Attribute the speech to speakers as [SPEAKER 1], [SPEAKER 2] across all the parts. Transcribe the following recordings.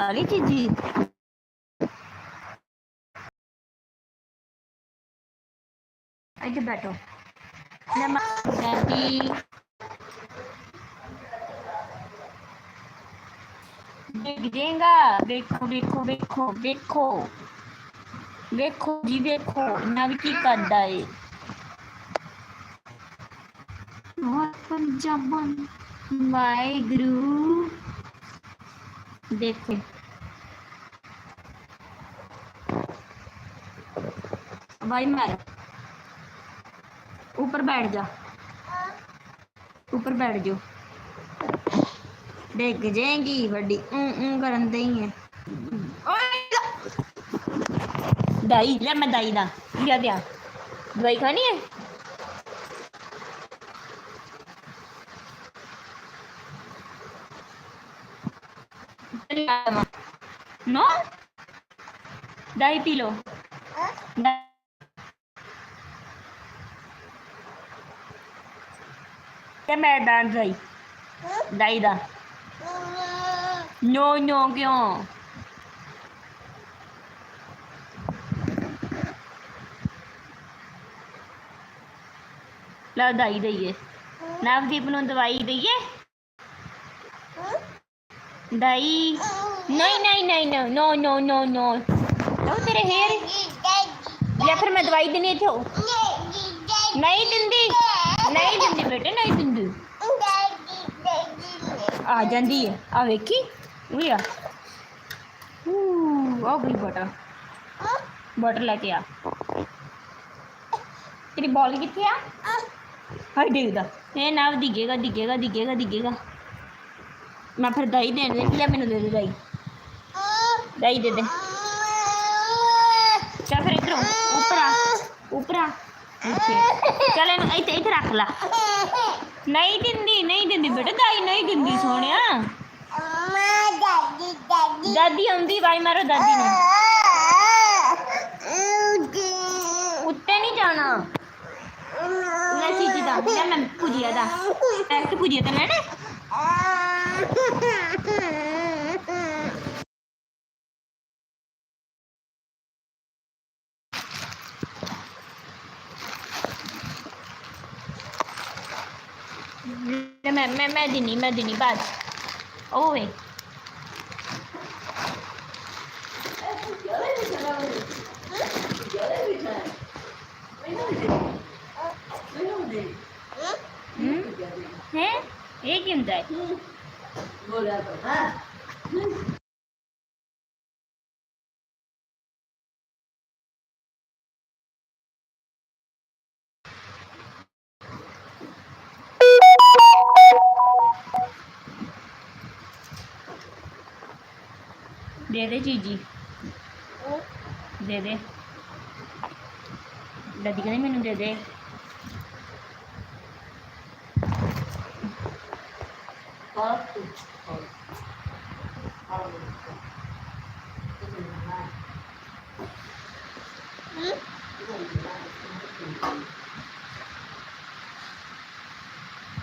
[SPEAKER 1] ली चीजी इधर बैठो नमस्ते देख देखो देखो देखो देखो देखो जी देखो नव की करदा है वाहेगुरु देखो भाई मार ऊपर बैठ जा ऊपर बैठ जाओ डिग जाएगी बड़ी ऊं करन दई है दाई ले मैं दाई दा लिया दिया दवाई खानी है नो दही पी लो दा- ਤੇ ਮੈਂ ਡਾਂਸ ਹੋਈ ਦਾਈ ਦਾ। ਨੋ ਨੋ ਕਿਉਂ? ਲਾ ਦਾਈ ਦਈਏ। ਨਵਦੀਪ ਨੂੰ ਦਵਾਈ ਦਈਏ। ਦਾਈ। ਨਹੀਂ ਨਹੀਂ ਨਹੀਂ ਨੋ ਨੋ ਨੋ ਨੋ। ਉਹ ਤੇਰੇ ਹੇਅਰ ਜਾਂ ਫਿਰ ਮੈਂ ਦਵਾਈ ਦੇਣੀ ਇੱਥੇ। ਨਹੀਂ ਦਿੰਦੀ। नहीं दिंदी बेटे, नहीं दिंदी आ जाती है। आ वेखी वी हम्म, आ, गई बटर। बटर लेके आ। तेरी बॉल कितनी आ हाँ डिगदा ये ना दिखेगा दिखेगा दिखेगा दिखेगा। मैं फिर दही देने दे लिया मैंने दे दे दही। दही दे दे। चल फिर इधर ऊपर आ ऊपर आ। चल इत इत रख ला। नहीं दिंदी नहीं दिंदी बेटा, दाई नहीं दिंदी सोने दादी आंदी भाई मारो दादी ने। उत्ते नहीं जाना। ले सीधी दा मैं पूजिया दा। पैर के पूजिया ते लेने ਮੈਂ ਮੈਂ ਮੈਂ ਦਿਨੀ ਮੈਂ ਦਿਨੀ ਬਾਅਦ ਓਏ ਹੂੰ ਹੈ ਇਹ ਕੀ ਹੁੰਦਾ ਹੈ Dede Gigi. Dede. Udah dikali minum Dede. Hmm?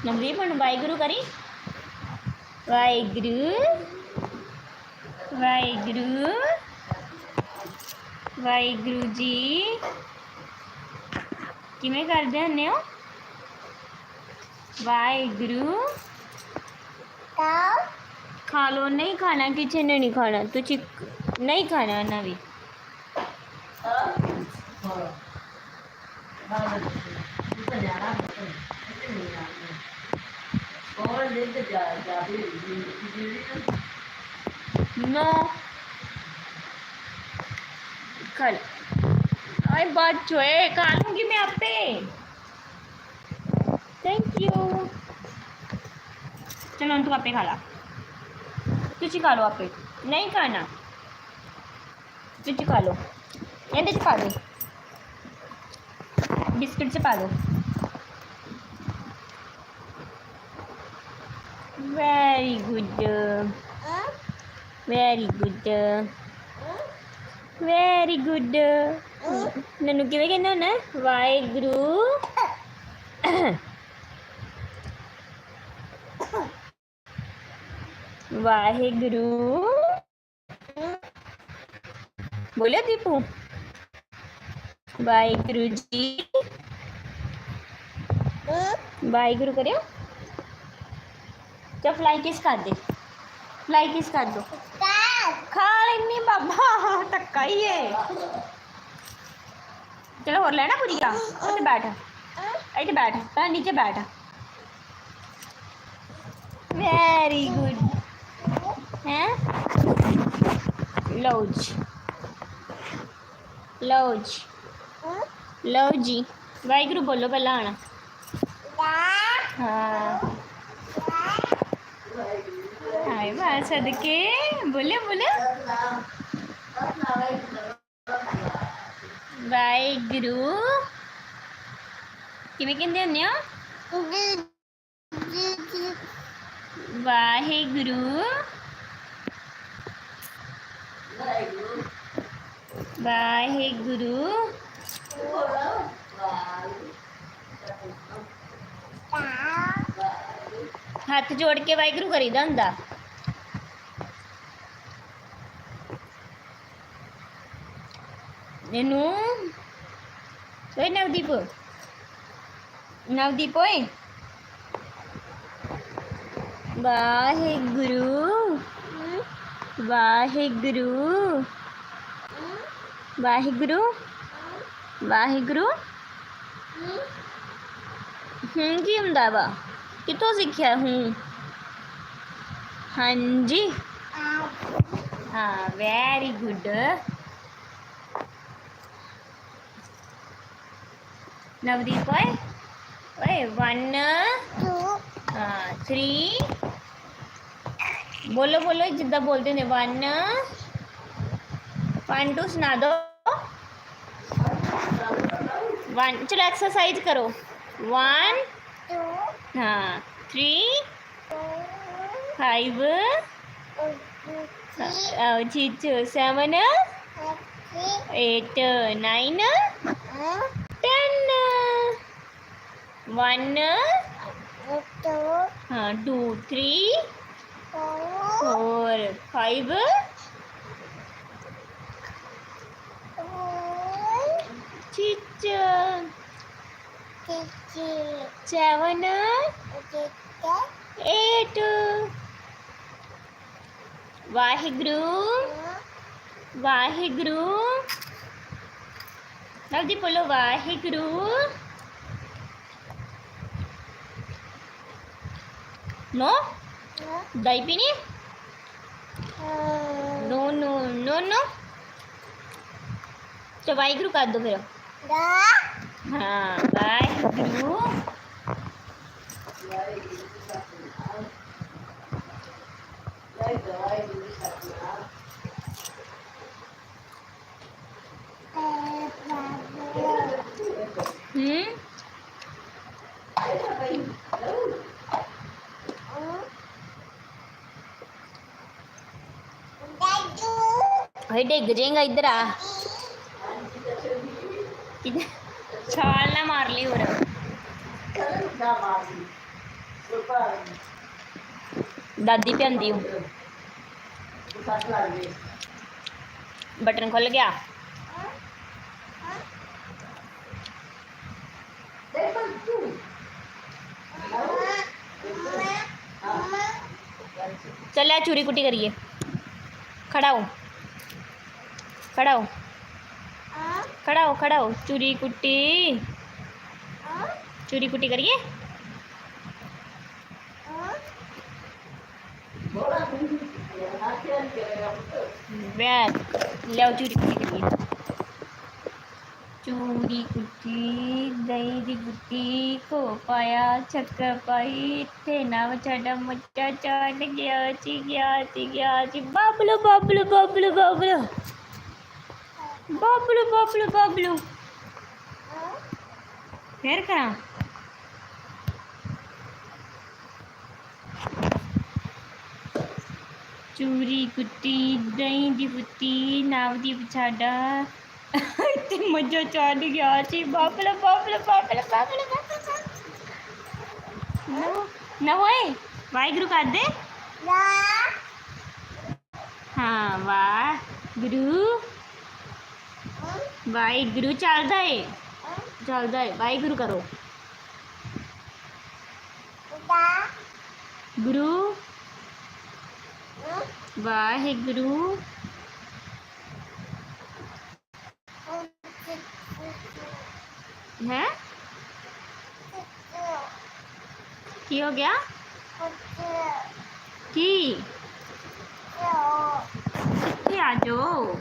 [SPEAKER 1] Navdeep ਹੁਣ ਵਾਹਿਗੁਰੂ ਕਰੀ ਵਾਹਿਗੁਰੂ ਵਾਹਿਗੁਰੂ ਵਾਹਿਗੁਰੂ ਜੀ ਕਿਵੇਂ ਕਰਦੇ ਹੁੰਦੇ ਹੋ ਵਾਹਿਗੁਰੂ खा लो नहीं खाना किसी ने नहीं खाना तो चिक नहीं खाना ना भी और नो कल। आई बात जो है कहूँगी मैं आप थैंक यू चलो तू तो आप खा ला। तुझी खा लो आप नहीं खाना। तुझी खा लो। ये खा दो। बिस्किट से पा दो। Very good very good very good ਨਨੂੰ ਕਿਵੇਂ ਕਹਿੰਦਾ ਹੁੰਦਾ ਵਾਹਿਗੁਰੂ ਵਾਹਿਗੁਰੂ ਬੋਲਿਓ ਦੀਪੂ ਵਾਹਿਗੁਰੂ ਜੀ ਵਾਹਿਗੁਰੂ ਕਰਿਓ क्या फ्लाई किस कर दे। फ्लाई किस कर दो। खा लेनी बाबा धक्का ही है। चलो हो लेना पूरी का बैठ। इधर बैठ पहले नीचे बैठ। वेरी गुड हैं? लो लौज लो जी जी वाहगुरु बोलो पहला आना। हाँ। ਹਾਏ ਮਾਂ ਸਦਕੇ ਬੋਲੇ ਬੋਲੇ ਵਾਹਿਗੁਰੂ ਕਿਵੇਂ ਕਹਿੰਦੇ ਹੁੰਦੇ ਆ ਵਾਹਿਗੁਰੂ ਵਾਹਿਗੁਰੂ ਹੱਥ ਜੋੜ ਕੇ ਵਾਹਿਗੁਰੂ ਕਰੀਦਾ ਹੁੰਦਾ એનું જોઈ નવદીપ નવદીપ હોય વાહેગુરુ વાહેગુરુ વાહેગુરુ વાહેગુરુ હું કેમ દાવા कितों सीखा हूँ हाँ जी हाँ वेरी गुड નવદીપ હોય ઓય વન थ्री बोलो बोलो जिद्दा बोलते ने वन वन टू सुना दो। वन चलो एक्सरसाइज करो। वन हाँ three five seven eight nine ten one हाँ two three four five six seven eight Waheguru Waheguru नवदी बोलो वाहिगुरु नो दही पीनी नो नो नो नो तो वाहिगुरु कर दो फिर हाँ वाहिगुरु हम्म भाई डिग जाएगा इधर आ। इधर छाल ना मार ली और दादी पहनती हूँ। बटन खुल गया। चल चूरी कुटी करिए। खड़ा हो। खड़ा हो। खड़ा हो खड़ा हो। चूरी कुट्टी। चूरी कुट्टी करिए। लियाओ चूरी कुट्टी करिए चूरी कुट्टी दही दी कुट्टी को पाया छक्क पाई थे ना मच्चा गया ची गया ची गया ची बबलू बबलू बबलू बबलू। बबलू बबलू बबलू। फिर करा। चूरी कुत्ती दही की फुत्ती नाव की पछाड़ा। मजो चढ़ गया बबल बबल बबल बबल बापला ना ना होए कर दे। हाँ वाह गुरु। ਵਾਹਿਗੁਰੂ ਚੱਲਦਾ ਏ ਚੱਲਦਾ ਏ ਵਾਹਿਗੁਰੂ ਕਰੋ ਗੁਰੂ ਵਾਹਿਗੁਰੂ ਹੈ ਕੀ ਹੋ ਗਿਆ ਕੀ ਇੱਥੇ ਆ ਜਾਓ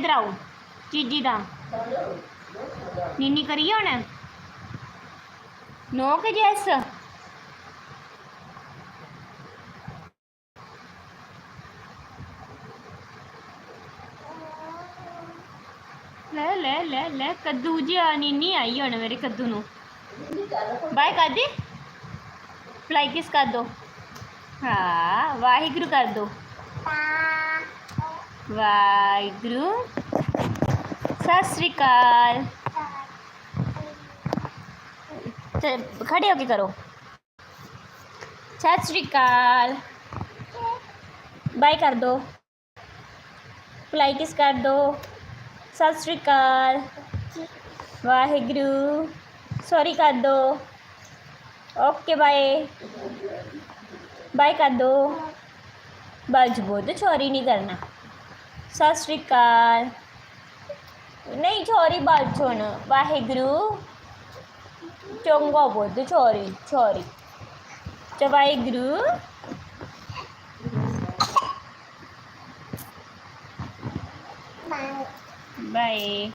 [SPEAKER 1] ਇਧਰ ਆਓ, ਚੀਜੀ ਦਾ। ਨੀਨੀ ਕਰੀਏ ਹੁਣ? ਨੋ ਕਿ ਜੈਸ ਲੈ ਲੈ ਲੈ ਲੈ, ਕੱਦੂ ਜੀ ਆ ਨੀਨੀ ਆਈ ਹੁਣ ਮੇਰੇ ਕੱਦੂ ਨੂੰ। ਬਾਏ ਕਰ ਦੇ ਫਲਾਈ ਕਿਸ ਕਰ ਦੋ? ਹਾਂ, ਵਾਹਿਗੁਰੂ ਕਰ ਦੋ। ਵਾਹਿਗੁਰੂ ਸਤਿ ਸ੍ਰੀ ਅਕਾਲ ਤੇ ਖੜੇ ਹੋ ਕੇ ਕਰੋ ਸਤਿ ਸ੍ਰੀ ਅਕਾਲ ਬਾਏ ਕਰ ਦੋ ਫਲਾਈ ਕਿਸ ਕਰ ਦੋ ਸਤਿ ਸ੍ਰੀ ਅਕਾਲ ਵਾਹਿਗੁਰੂ ਸੌਰੀ ਕਰ ਦੋ ਓਕੇ ਬਾਏ ਬਾਏ ਕਰ ਦੋ ਬਾਜ ਬੋਧ ਚੋਰੀ ਨਹੀਂ ਕਰਨਾ ਸਤਿ ਸ੍ਰੀ ਅਕਾਲ ਨਹੀਂ ਚੋਰੀ ਬਾਜ ਛੋਣ ਵਾਹਿਗੁਰੂ ਚੰਗਾ ਬੋਧ ਚੋਰੀ ਚੋਰੀ ਚ ਵਾਹਿਗੁਰੂ ਬਾਏ